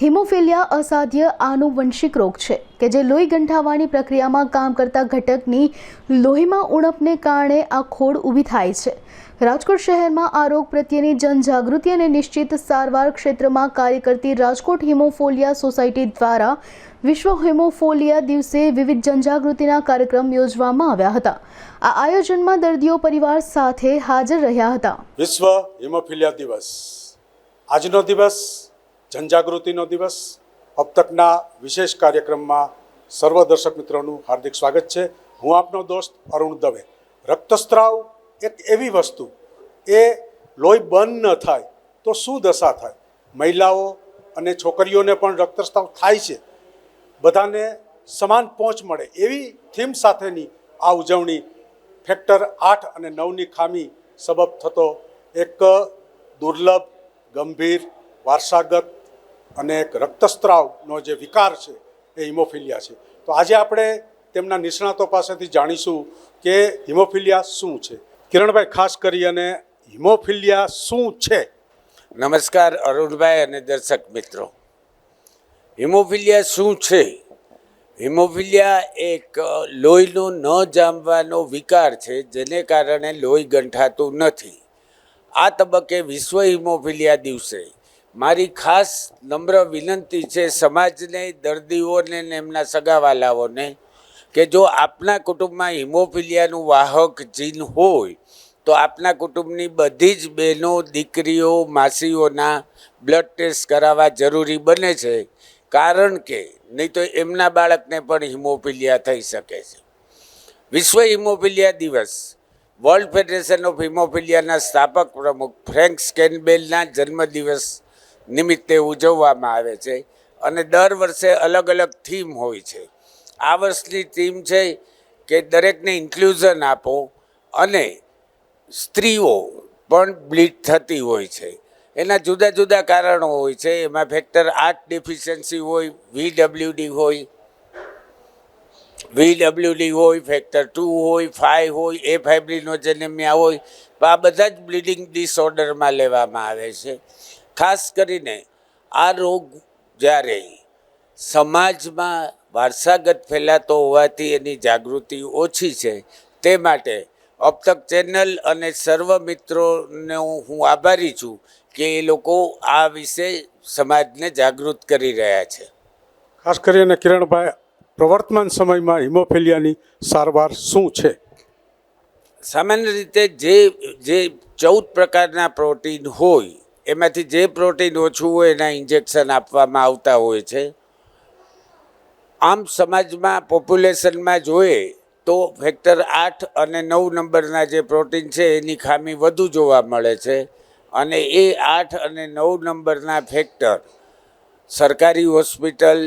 Haemophilia અસાધ્ય આનુવંશિક રોગ છે, કે જે લોહી ગંઠાવાની પ્રક્રિયામાં કામ કરતા ઘટકની લોહીમાં ઉણપને કારણે આ ખોડ ઊભી થાય છે. રાજકોટ શહેરમાં આ રોગ પ્રત્યેની જનજાગૃતિ અને નિશ્ચિત સારવાર ક્ષેત્રમાં કાર્ય કરતી રાજકોટ હિમોફોલિયા સોસાયટી દ્વારા વિશ્વ હિમોફોલિયા દિવસે વિવિધ જનજાગૃતિના કાર્યક્રમ યોજવામાં આવ્યા હતા. આ આયોજનમાં દર્દીઓ પરિવાર સાથે હાજર રહ્યા હતા. વિશ્વ હિમોફિલિયા દિવસ. આજનો દિવસ જનજાગૃતિનો દિવસ. અબતકના વિશેષ કાર્યક્રમમાં સર્વ દર્શક મિત્રોનું હાર્દિક સ્વાગત છે. હું આપનો દોસ્ત અરુણ દવે. રક્તસ્ત્રાવ એક એવી વસ્તુ, એ લોહી બંધ ન થાય તો શું દશા થાય? મહિલાઓ અને છોકરીઓને પણ રક્તસ્રાવ થાય છે. બધાને સમાન પહોંચ મળે એવી થીમ સાથેની આ ઉજવણી ફેક્ટર આઠ અને નવની ખામી સબબ થતો એક દુર્લભ, ગંભીર, વારસાગત અને એક રક્તસ્ત્રાવનો જે વિકાર છે એ હિમોફિલિયા છે. તો આજે આપણે તેમના નિષ્ણાતો પાસેથી જાણીશું કે હિમોફિલિયા શું છે. કિરણભાઈ, ખાસ કરી અને હિમોફિલિયા શું છે? નમસ્કાર અરુણભાઈ અને દર્શક મિત્રો. હિમોફિલિયા શું છે? હિમોફિલિયા એક લોહીનો ન જામવાનો વિકાર છે, જેને કારણે લોહી ગંઠાતું નથી. આ તબક્કે વિશ્વ હિમોફિલિયા દિવસે મારી ખાસ નમ્ર વિનંતી છે સમાજને, દર્દીઓને ને એમના સગાવાલાઓને કે જો આપના કુટુંબમાં હિમોફિલિયાનું વાહક જીન હોય, તો આપના કુટુંબની બધી જ બહેનો, દીકરીઓ, માસીઓના બ્લડ ટેસ્ટ કરાવવા જરૂરી બને છે, કારણ કે નહીં તો એમના બાળકને પણ હિમોફિલિયા થઈ શકે છે. વિશ્વ હિમોફિલિયા દિવસ વર્લ્ડ ફેડરેશન ઓફ હિમોફિલિયાના સ્થાપક પ્રમુખ ફ્રેન્ક સ્કેનબેલના જન્મદિવસ નિમિત્તે ઉજવવામાં આવે છે અને દર વર્ષે અલગ અલગ થીમ હોય છે. આ વર્ષની થીમ છે કે દરેકને ઇન્ક્લુઝન આપો અને સ્ત્રીઓ પણ બ્લીડ થતી હોય છે. એના જુદા જુદા કારણો હોય છે. એમાં ફેક્ટર આર્ટ ડેફિશિયન્સી હોય, વીડબ્લ્યુડી હોય વીડબ્લ્યુડી હોય, ફેક્ટર ટુ હોય, ફાઈવ હોય, એ ફાઇબ્રિનોજેનેમિયા હોય. આ બધા જ બ્લીડિંગ ડિસઓર્ડરમાં લેવામાં આવે છે. ખાસ કરીને આ રોગ જ્યારે સમાજમાં વારસાગત ફેલાતો હોવાથી એની જાગૃતિ ઓછી છે તે માટે અબતક ચેનલ અને સર્વ મિત્રોને હું આભારી છું કે એ લોકો આ વિશે સમાજને જાગૃત કરી રહ્યા છે. ખાસ કરીને કિરણભાઈ પ્રવર્તમાન સમયમાં હિમોફેલિયાની સારવાર શું છે? સામાન્ય રીતે જે જે ચૌદ પ્રકારના પ્રોટીન હોય એમાંથી જે પ્રોટીન ઓછું હોય એના ઇન્જેક્શન આપવામાં આવતા હોય છે. આમ સમાજમાં, પોપ્યુલેશનમાં જોઈએ તો ફેક્ટર આઠ અને નવ નંબરના જે પ્રોટીન છે એની ખામી વધુ જોવા મળે છે અને એ આઠ અને નવ નંબરના ફેક્ટર સરકારી હોસ્પિટલ,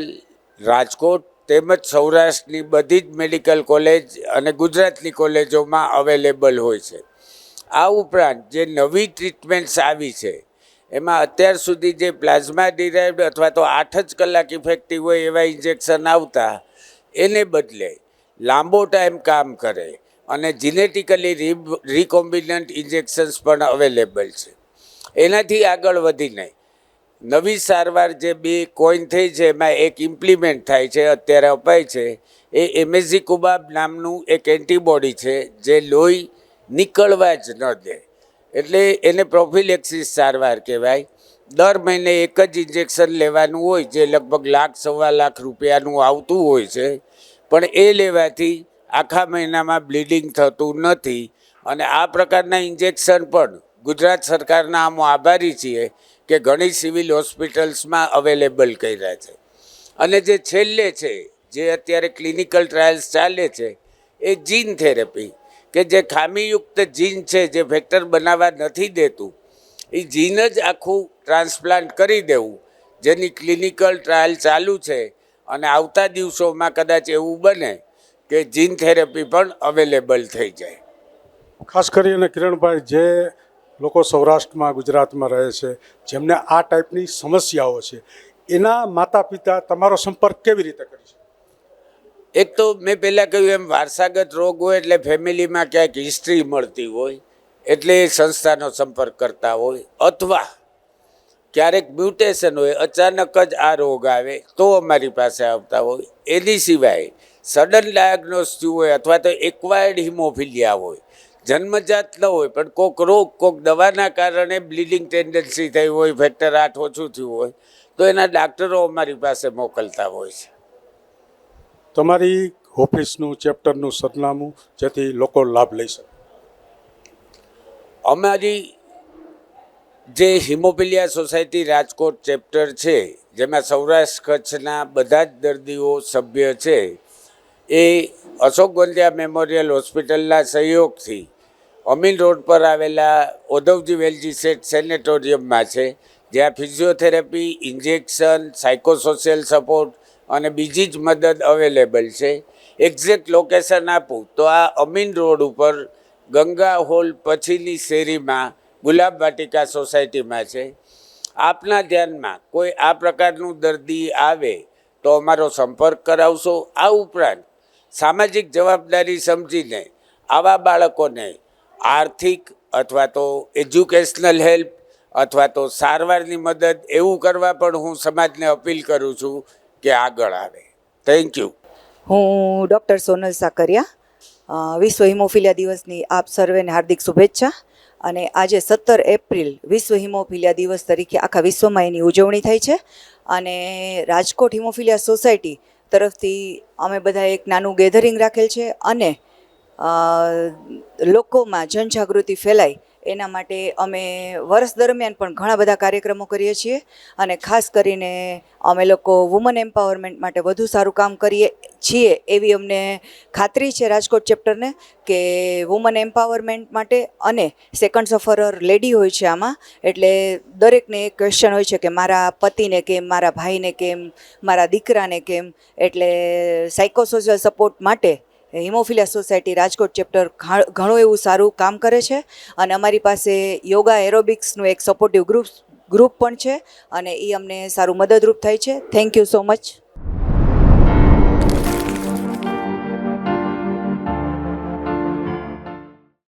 રાજકોટ તેમજ સૌરાષ્ટ્રની બધી જ મેડિકલ કોલેજ અને ગુજરાતની કોલેજોમાં અવેલેબલ હોય છે. આ ઉપરાંત જે નવી ટ્રીટમેન્ટ્સ આવી છે એમાં અત્યાર સુધી જે પ્લાઝમા ડિરાઇવડ અથવા તો આઠ જ કલાક ઇફેક્ટિવ હોય એવા ઇન્જેક્શન આવતા, એને બદલે લાંબો ટાઈમ કામ કરે અને જીનેટિકલી રી રિકોમ્બિનન્ટ ઇન્જેક્શન્સ પણ અવેલેબલ છે. એનાથી આગળ વધીને નવી સારવાર જે બે કોઈન થઈ છે, એમાં એક ઇમ્પ્લિમેન્ટ થાય છે, અત્યારે અપાય છે, એ એમેઝિકુબાબ નામનું એક એન્ટીબોડી છે, જે લોહી નીકળવા જ ન દે. એટલે એને પ્રોફિલેક્સિસ સારવાર કહેવાય. દર મહિને એક જ ઇન્જેક્શન લેવાનું હોય જે લગભગ લાખ, સવા લાખ રૂપિયાનું આવતું હોય છે. પણ એ લેવાથી આખા મહિનામાં બ્લીડિંગ થતું નથી. અને આ પ્રકારના ઇન્જેક્શન પણ ગુજરાત સરકારના આમ આભારી છીએ કે ઘણી સિવિલ હોસ્પિટલ્સમાં અવેલેબલ કર્યા છે. અને જે છેલ્લે છે, જે અત્યારે ક્લિનિકલ ટ્રાયલ્સ ચાલે છે, એ જીન થેરેપી કે જે ખામીયુક્ત જીન છે, જે ફેક્ટર બનાવવા નથી દેતું, એ જીન જ આખું ટ્રાન્સપ્લાન્ટ કરી દેવું, જેની ક્લિનિકલ ટ્રાયલ ચાલુ છે. અને આવતા દિવસોમાં કદાચ એવું બને કે જીન થેરેપી પણ અવેલેબલ થઈ જાય. ખાસ કરીને કિરણભાઈ, જે લોકો સૌરાષ્ટ્રમાં, ગુજરાતમાં રહે છે, જેમને આ ટાઈપની સમસ્યાઓ છે, એના માતા પિતા તમારો સંપર્ક કેવી રીતે કરી છે એક તો મેં પહેલાં કહ્યું એમ, વારસાગત રોગ હોય એટલે ફેમિલીમાં ક્યાંક હિસ્ટ્રી મળતી હોય, એટલે એ સંસ્થાનો સંપર્ક કરતા હોય. અથવા ક્યારેક મ્યુટેશન હોય, અચાનક જ આ રોગ આવે, તો અમારી પાસે આવતા હોય. એની સિવાય સડન ડાયગ્નોસ થયું હોય અથવા તો એક્વાયર્ડ હિમોફિલિયા હોય, જન્મજાત ન હોય, પણ કોક રોગ, કોક દવાના કારણે બ્લીડિંગ ટેન્ડન્સી થઈ હોય ફેક્ટર આઠ ઓછું થયું હોય, તો એના ડાક્ટરો અમારી પાસે મોકલતા હોય છે. તમારી ઓફિસનું, ચેપ્ટરનું સરનામું જેથી લોકો લાભ લઈ શકે. અમારી જે હિમોફિલિયા સોસાયટી રાજકોટ ચેપ્ટર છે, જેમાં સૌરાષ્ટ્ર કચ્છના બધા જ દર્દીઓ સભ્ય છે, એ અશોક ગોંધિયા મેમોરિયલ હોસ્પિટલના સહયોગથી અમીન રોડ પર આવેલા ઓધવજી વેલજી સેટ સેનેટોરિયમમાં છે, જ્યાં ફિઝિયોથેરાપી, ઇન્જેક્શન, સાયકોસોશિયલ સપોર્ટ અને બીજી જ મદદ અવેલેબલ છે. એક્ઝેક્ટ લોકેશન આપું તો આ અમીન રોડ ઉપર ગંગા હોલ પછીની શેરીમાં ગુલાબ વાટિકા સોસાયટીમાં છે. આપના ધ્યાનમાં કોઈ આ પ્રકારનું દર્દી આવે તો અમારો સંપર્ક કરાવશો. આ ઉપરાંત સામાજિક જવાબદારી સમજીને આવા બાળકોને આર્થિક અથવા તો એજ્યુકેશનલ હેલ્પ અથવા તો સારવારની મદદ એવું કરવા પણ હું સમાજને અપીલ કરું છું. કે આગળ આવે. થેન્ક યુ હું ડૉક્ટર સોનલ સાકરિયા વિશ્વ હિમોફિલિયા દિવસની આપ સર્વેને હાર્દિક શુભેચ્છા અને આજે સત્તર એપ્રિલ વિશ્વ હિમોફિલિયા દિવસ તરીકે આખા વિશ્વમાં એની ઉજવણી થઈ છે અને રાજકોટ હિમોફિલિયા સોસાયટી તરફથી અમે બધા એક નાનું ગેધરિંગ રાખેલ છે અને લોકોમાં જનજાગૃતિ ફેલાય એના માટે અમે વર્ષ દરમિયાન પણ ઘણા બધા કાર્યક્રમો કરીએ છીએ અને ખાસ કરીને અમે લોકો વુમન એમ્પાવરમેન્ટ માટે વધુ સારું કામ કરીએ છીએ એવી અમને ખાતરી છે રાજકોટ ચેપ્ટરને કે વુમન એમ્પાવરમેન્ટ માટે અને સેકન્ડ સફરર લેડી હોય છે આમાં. એટલે દરેકને એક ક્વેશ્ચન હોય છે કે મારા પતિને કેમ, મારા ભાઈને કેમ, મારા દીકરાને કેમ? એટલે સાયકોસોશિયલ સપોર્ટ માટે હિમોફિલિયા સોસાયટી રાજકોટ ચેપ્ટર ઘણું એવું સારું કામ કરે છે અને અમારી પાસે યોગા એરોબિક્સનું એક સપોર્ટિવ ગ્રુપ ગ્રુપ પણ છે અને એ અમને સારું મદદરૂપ થાય છે. Thank you so much